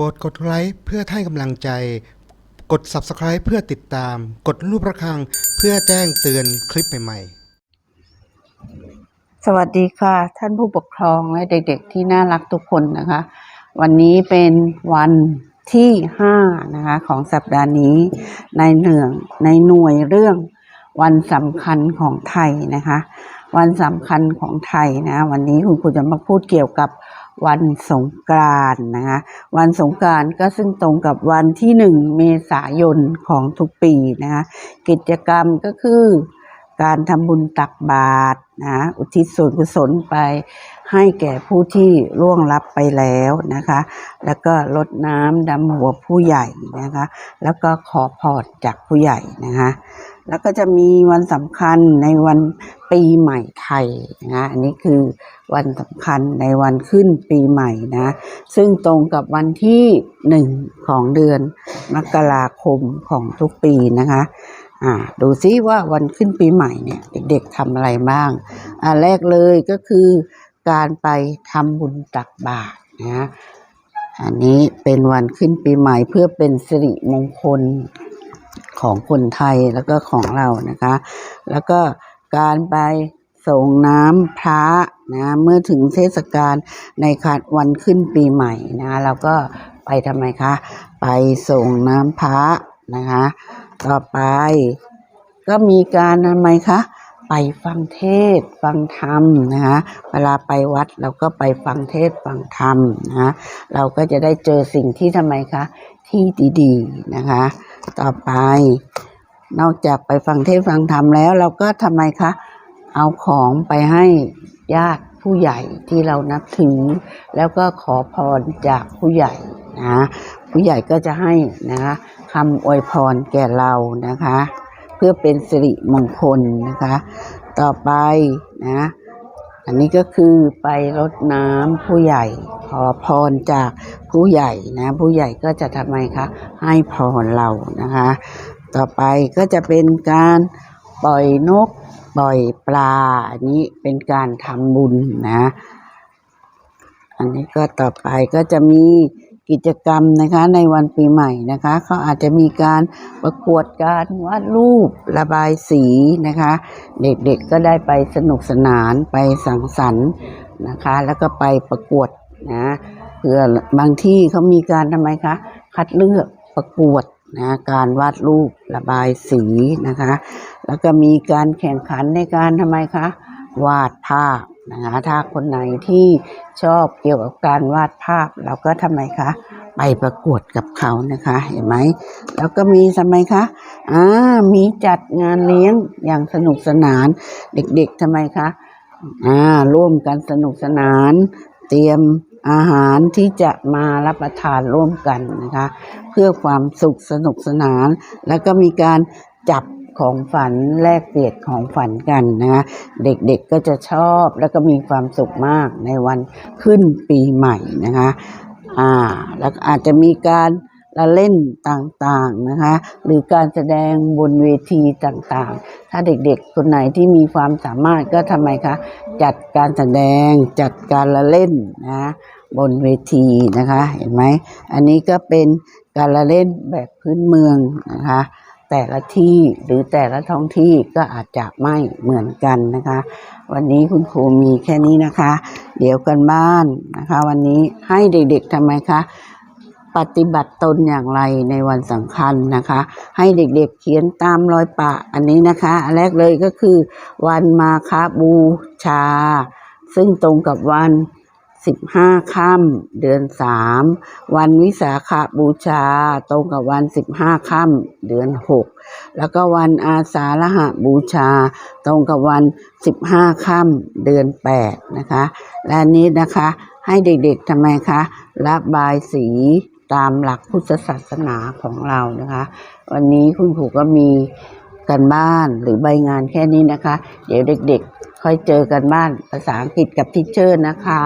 รดกดไลค์เพื่อให้กำลังใจ กด Subscribe เพื่อติดตาม กดรูประฆังเพื่อแจ้งเตือนคลิปใหม่ๆ สวัสดีค่ะ ท่านผู้ปกครองและเด็กๆที่น่ารักทุกคนนะคะ วันนี้เป็นวันที่ห้านะคะของสัปดาห์นี้ในเหนื่องในหน่วยเรื่องวันสำคัญของไทยนะคะ วันสำคัญของไทยนะ วันนี้คุณครูจะมาพูดเกี่ยวกับ วันสงกรานต์นะคะวันสงกรานต์ก็ซึ่งตรงกับวันที่หนึ่งเมษายนของทุกปีนะคะกิจกรรมก็คือการทำบุญตักบาตรนะอุทิศส่วนกุศลไป ให้แก่ผู้ที่ล่วงลับไปแล้วนะคะ แล้วก็ลดน้ำดำหัวผู้ใหญ่นะคะ แล้วก็ขอพรจากผู้ใหญ่นะคะ แล้วก็จะมีวันสำคัญในวันปีใหม่ไทยนะอันนี้คือวันสำคัญในวันขึ้นปีใหม่นะ ซึ่งตรงกับวันที่หนึ่งของเดือนมกราคมของทุกปีนะคะอ่าดูซิว่าวันขึ้นปีใหม่เนี่ยเด็กๆทำอะไรบ้างอ่าแรกเลยก็คือ การไปทำบุญตักบาตรนะอันนี้เป็นวันขึ้นปีใหม่เพื่อเป็นสิริมงคลของคนไทยแล้วก็ของเรานะคะ แล้วก็การไปส่งน้ำพระนะเมื่อถึงเทศกาลในคันวันขึ้นปีใหม่นะเราก็ไปทำไมคะ ไปส่งน้ำพระนะคะ ต่อไปก็มีการทำไมคะ ไปฟังเทศฟังธรรมนะคะเวลาไปวัดเราก็ไปฟังเทศฟังธรรมนะะเราก็จะได้เจอสิ่งที่ทำไมคะที่ดีๆนะคะ ต่อไป นอกจากไปฟังเทศฟังธรรมแล้ว เราก็ทำไมคะเอาของไปให้ญาติผู้ใหญ่ที่เรานับถือ แล้วก็ขอพรจากผู้ใหญ่นะผู้ใหญ่ก็จะให้นะคะคำอวยพรแก่เรานะคะ เพื่อเป็นสิริมงคลนะคะ ต่อไปนะ อันนี้ก็คือไปรดน้ำผู้ใหญ่ ขอพรจากผู้ใหญ่นะ ผู้ใหญ่ก็จะทำไมคะ ให้พรเรานะคะ ต่อไปก็จะเป็นการปล่อยนก ปล่อยปลา อันนี้เป็นการทำบุญนะ อันนี้ก็ต่อไปก็จะมี กิจกรรมนะคะในวันปีใหม่นะคะเขาอาจจะมีการประกวดการวาดรูประบายสีนะคะ เด็กๆก็ได้ไปสนุกสนานไปสังสรรค์นะคะ แล้วก็ไปประกวดนะเพื่อบางที่เขามีการทำไมคะคัดเลือกประกวดนะการวาดรูประบายสีนะคะ แล้วก็มีการแข่งขันในการทำไมคะวาดภาพ นะคะถ้าคนไหนที่ชอบเกี่ยวกับการวาดภาพ เราก็ทำไมคะไปประกวดกับเขานะคะ เห็นไหมแล้วก็มีทำไมคะอ่ามีจัดงานเลี้ยงอย่างสนุกสนาน เด็กๆทำไมคะอ่าร่วมกันสนุกสนาน เตรียมอาหารที่จะมารับประทานร่วมกันนะคะ เพื่อความสุขสนุกสนาน แล้วก็มีการจับ ของฝันแลกเปลี่ยนของฝันกันนะคะเด็กๆก็จะชอบแล้วก็มีความสุขมากในวันขึ้นปีใหม่นะคะอ่าแล้วอาจจะมีการละเล่นต่างๆนะคะ หรือการแสดงบนเวทีต่างๆ ถ้าเด็กๆ คนไหนที่มีความสามารถก็ทำไมคะ จัดการแสดงจัดการละเล่นนะบนเวทีนะคะ เห็นไหม อันนี้ก็เป็นการละเล่นแบบพื้นเมืองนะคะ แต่ละที่หรือแต่ละท้องที่ก็อาจจะไม่เหมือนกันนะคะ วันนี้คุณครูมีแค่นี้นะคะ เดี๋ยวกันบ้านนะคะ วันนี้ให้เด็กๆทำไมคะปฏิบัติตนอย่างไรในวันสำคัญนะคะ ให้เด็กๆเขียนตามรอยปะอันนี้นะคะอันแรกเลยก็คือ วันมาคบูชา ซึ่งตรงกับวัน สิบห้าค่ำเดือนสามวันวิสาขบูชา ตรงกับวันสิบห้าค่ำเดือนหกแล้วก็วันอาสาฬหบูชา ตรงกับวันสิบห้าค่ำเดือนแปดนะคะ และนนี้นะคะให้เด็กๆทำไมคะระบายสีตามหลักพุทธศาสนาของเรานะคะ วันนี้คุณครูก็มีกันบ้านหรือใบงานแค่นี้นะคะ เดี๋ยวเด็กๆ ค่อยเจอกันบ้านภาษาอังกฤษกับทิเชอร์นะคะ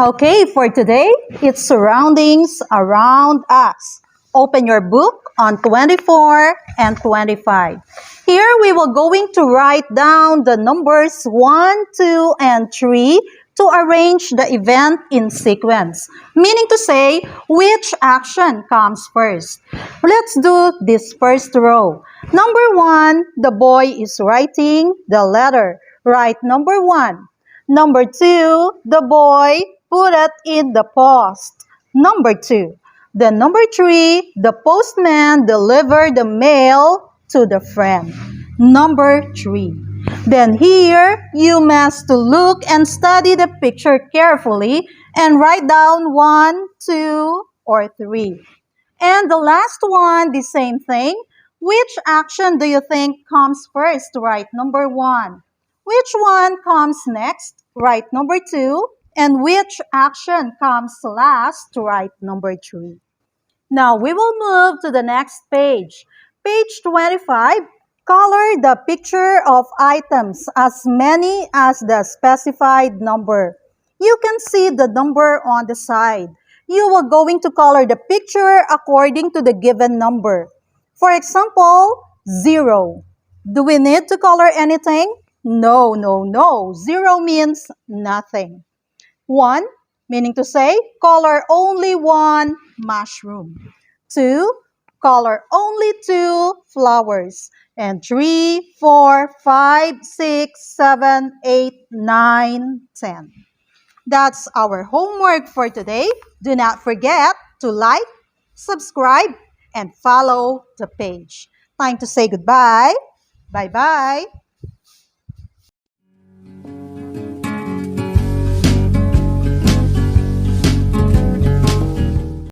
Okay, for today, it's surroundings around us. Open your book on 24 and 25. Here we will going to write down the numbers 1, 2, and 3 to arrange the event in sequence. Meaning to say, which action comes first. Let's do this first row. Number 1, the boy is writing the letter. Write number 1. Number 2, the boy put it in the post. Number 2. Then number 3, the postman delivered the mail to the friend. Number 3. Then here, you must look and study the picture carefully and write down 1, 2, or 3. And the last one, the same thing. Which action do you think comes first? Write number 1. Which one comes next? Write number 2. And which action comes last? To write number 3. Now we will move to the next page. Page 25. Color the picture of items as many as the specified number. You can see the number on the side. You are going to color the picture according to the given number. For example, 0. Do we need to color anything? No, no, no. 0 means nothing. 1, meaning to say, color only one mushroom. 2, color only two flowers. And 3, 4, 5, 6, 7, 8, 9, 10. That's our homework for today. Do not forget to like, subscribe, and follow the page. Time to say goodbye. Bye bye.